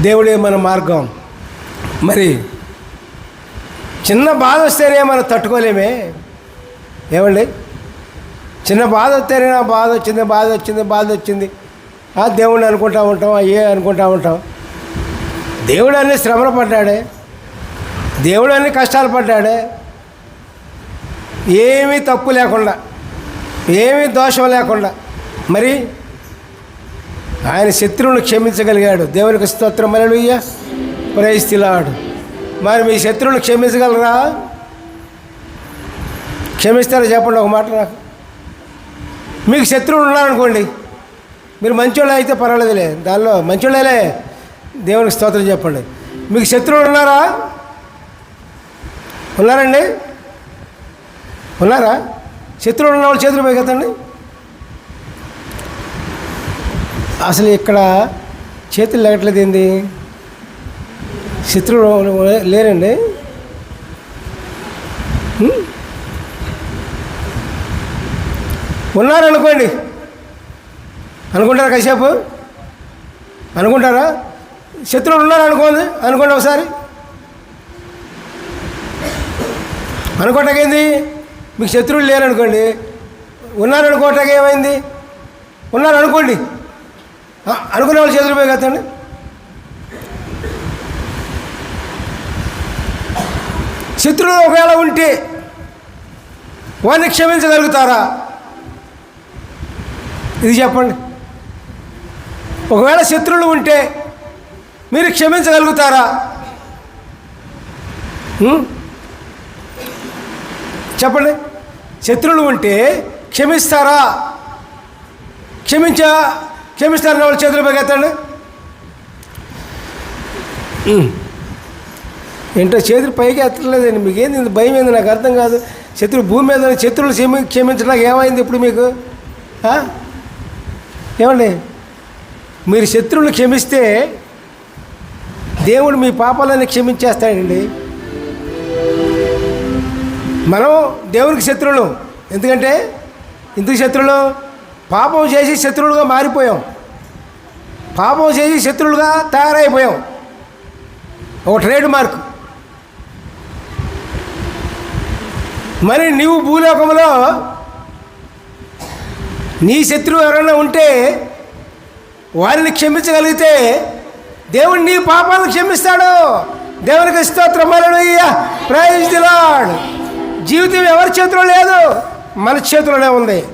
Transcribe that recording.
దేవుడే మన మార్గం. మరి చిన్న బాధ వస్తేనే మనం తట్టుకోలేమే? ఏమండి? చిన్న బాధ వస్తేనే నా బాధ వచ్చింది బాధ వచ్చింది బాధ వచ్చింది. ఆ దేవుడిని అనుకుంటా ఉంటాం అయ్యే అనుకుంటా ఉంటాం. దేవుడు అన్ని శ్రమలు పడ్డాడే. దేవుడు అన్ని కష్టాలు పడ్డాడే. ఏమీ తప్పు లేకుండా ఏమీ దోషం లేకుండా మరి ఆయన శత్రువును క్షమించగలిగాడు. దేవునికి స్తోత్రం. అలలుయ్య ప్రయస్తిలాడు మరి మీ శత్రువును క్షమించగలరా? క్షమిస్తారా? చెప్పండి ఒక మాట నాకు. మీకు శత్రువులు ఉన్నారనుకోండి మీరు మంచోళ్ళు అయితే పర్వాలేదులే. దానిలో మంచోళ్ళేలే. దేవునికి స్తోత్రం చెప్పండి. మీకు శత్రువులు ఉన్నారా? ఉన్నారండి? ఉన్నారా? శత్రువులు ఉన్న వాళ్ళు చేతులు పైకెత్తండి అసలు ఇక్కడ చేతులు లేగట్లేదు ఏంది? శత్రువులు లేరండి. ఉన్నారనుకోండి. అనుకుంటారా కాసేపు? అనుకుంటారా? శత్రువులు ఉన్నారు అనుకోండి అనుకోండి ఒకసారి. అనుకోటకేంది మీకు శత్రువులు లేరనుకోండి. ఉన్నారనుకోవటానికి ఏమైంది? అనుకోండి అనుకునే వాళ్ళు చేతులు పోయి కదండి. శత్రువులు ఒకవేళ ఉంటే వారిని క్షమించగలుగుతారా? ఇది చెప్పండి. ఒకవేళ శత్రువులు ఉంటే మీరు క్షమించగలుగుతారా? చెప్పండి. శత్రువులు ఉంటే క్షమిస్తారా? క్షమించ క్షమిస్తారు వాళ్ళ చేతులు పైకెత్తండి. ఏంటో చేతులు పైకి ఎత్తలేదండి మీకు ఏంది భయం ఏంది? నాకు అర్థం కాదు. శత్రువు భూమి మీద శత్రువులు క్షమి క్షమించడానికి ఏమైంది ఇప్పుడు మీకు? ఏమండి? మీరు శత్రువులు క్షమిస్తే దేవుడు మీ పాపాలని క్షమించేస్తాడండి. మనం దేవునికి శత్రువులు. ఎందుకంటే? ఎందుకు శత్రువులు? పాపం చేసి శత్రువులుగా మారిపోయాం. పాపం చేసి శత్రువులుగా తయారైపోయాం. ఒక ట్రేడ్ మార్క్. మరి నీవు భూలోకంలో నీ శత్రువు ఎవరైనా ఉంటే వారిని క్షమించగలిగితే దేవుడు నీ పాపాలను క్షమిస్తాడు. దేవునికి స్తోత్రం. అయ్యా ప్రైజ్ ది జీవితం ఎవరి చేతిలో లేదు? మన చేతిలోనే ఉంది.